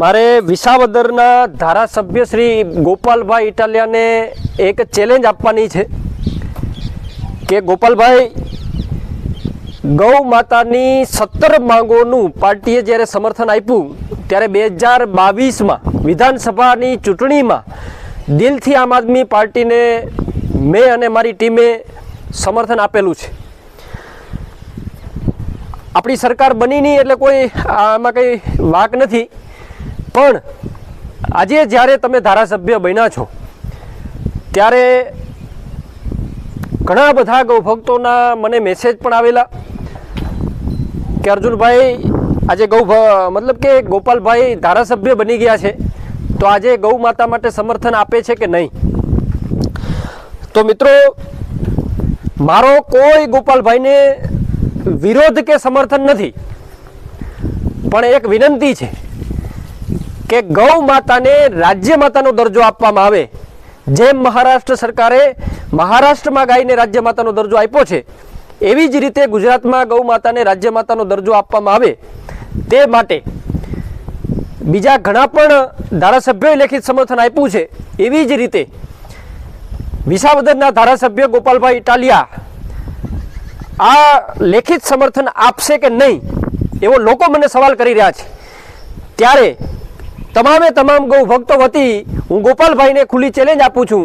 મારે વિસાવદરના ધારાસભ્ય શ્રી ગોપાલભાઈ ઇટાલિયાને એક ચેલેન્જ આપવાની છે કે ગોપાલભાઈ ગૌ માતાની સત્તર માંગોનું પાર્ટીએ જ્યારે સમર્થન આપ્યું, ત્યારે બે હજાર બાવીસમાં વિધાનસભાની ચૂંટણીમાં દિલથી આમ આદમી પાર્ટીને મેં અને મારી ટીમે સમર્થન આપેલું છે. આપણી સરકાર બનીની એટલે કોઈ આમાં કંઈ વાક નથી. પણ આજે જ્યારે તમે ધારાસભ્ય બન્યા છો, ત્યારે ઘણા બધા ગૌભક્તોના મને મેસેજ પણ આવેલા કે અર્જુનભાઈ, આજે ગૌ મતલબ કે ગોપાલભાઈ ધારાસભ્ય બની ગયા છે, તો આજે ગૌ માતા માટે સમર્થન આપે છે કે નહીં? તો મિત્રો, મારો કોઈ ગોપાલભાઈને વિરોધ કે સમર્થન નથી, પણ એક વિનંતી છે. કે ગૌ માતાને રાજ્ય માતાનો દરજ્જો આપવામાં આવે. જેમ મહારાષ્ટ્ર સરકારે મહારાષ્ટ્રમાં ગાયને રાજ્ય માતાનો દરજ્જો આપ્યો છે, એવી જ રીતે ગુજરાતમાં ગૌ માતાને રાજ્ય માતાનો દરજ્જો આપવામાં આવે. તે માટે બીજા ઘણા પણ ધારાસભ્યોએ લેખિત સમર્થન આપ્યું છે. એવી જ રીતે વિસાવદરના ધારાસભ્ય ગોપાલભાઈ ઇટાલિયા આ લેખિત સમર્થન આપશે કે નહીં, એવો લોકો મને સવાલ કરી રહ્યા છે. ત્યારે તમામે તમામ ગૌ ભક્તો વતી હું ગોપાલભાઈને ખુલ્લી ચેલેન્જ આપું છું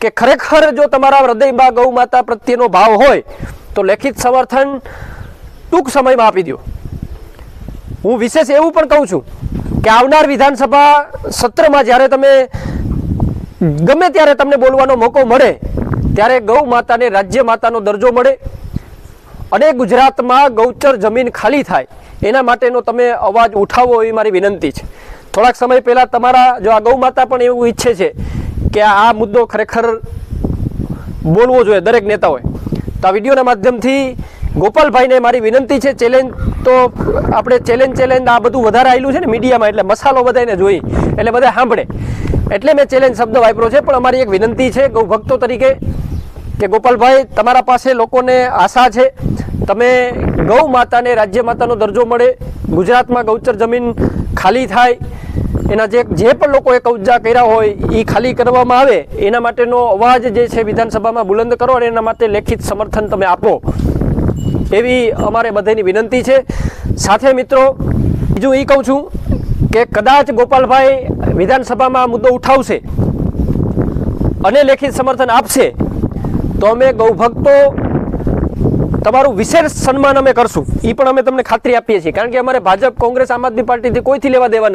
કે ખરેખર જો તમારા હૃદયમાં ગૌ માતા પ્રત્યેનો ભાવ હોય, તો લેખિત સમર્થન ટૂંક સમયમાં આપી દો હું વિશેષ એવું પણ કહું છું કે આવનાર વિધાનસભા સત્રમાં જ્યારે તમે ગમે ત્યારે તમને બોલવાનો મોકો મળે, ત્યારે ગૌ માતાને રાજ્ય માતાનો દરજ્જો મળે અને ગુજરાતમાં ગૌચર જમીન ખાલી થાય, એના માટેનો તમે અવાજ ઉઠાવો એવી મારી વિનંતી છે. થોડાક સમય પહેલાં તમારા જો આ ગૌ માતા પણ એવું ઈચ્છે છે કે આ મુદ્દો ખરેખર બોલવો જોઈએ દરેક નેતાઓએ. તો આ વિડીયોના માધ્યમથી ગોપાલભાઈને મારી વિનંતી છે ચેલેન્જ તો આપણે ચેલેન્જ ચેલેન્જ આ બધું વધારે આવેલું છે ને મીડિયામાં, એટલે મસાલો બધાને જોઈ, એટલે બધા સાંભળે. એટલે મેં ચેલેન્જ શબ્દ વાપર્યો છે, પણ અમારી એક વિનંતી છે ગૌ ભક્તો તરીકે કે ગોપાલભાઈ, તમારા પાસે લોકોને આશા છે, તમે ગૌ માતાને રાજ્ય માતાનો દરજ્જો મળે, ગુજરાતમાં ગૌચર જમીન ખાલી થાય એના જે જે પણ લોકોએ કબજા કર્યા હોય એ ખાલી કરવામાં આવે, એના માટેનો અવાજ જે છે વિધાનસભામાં બુલંદ કરો અને એના માટે લેખિત સમર્થન તમે આપો. એવી અમારે બધાની વિનંતી છે. સાથે મિત્રો, બીજું એ કહું છું કે કદાચ ગોપાલભાઈ વિધાનસભામાં મુદ્દો ઉઠાવશે અને લેખિત સમર્થન આપશે, તો અમે ગૌભક્તો તમારું વિશેષ સન્માન અમે કરશું. એ પણ અમે તમને ખાતરી આપીએ છીએ. કારણ કે અમારે ભાજપ, કોંગ્રેસ, આમ આદમી પાર્ટીથી કોઈથી લેવા દેવા નથી.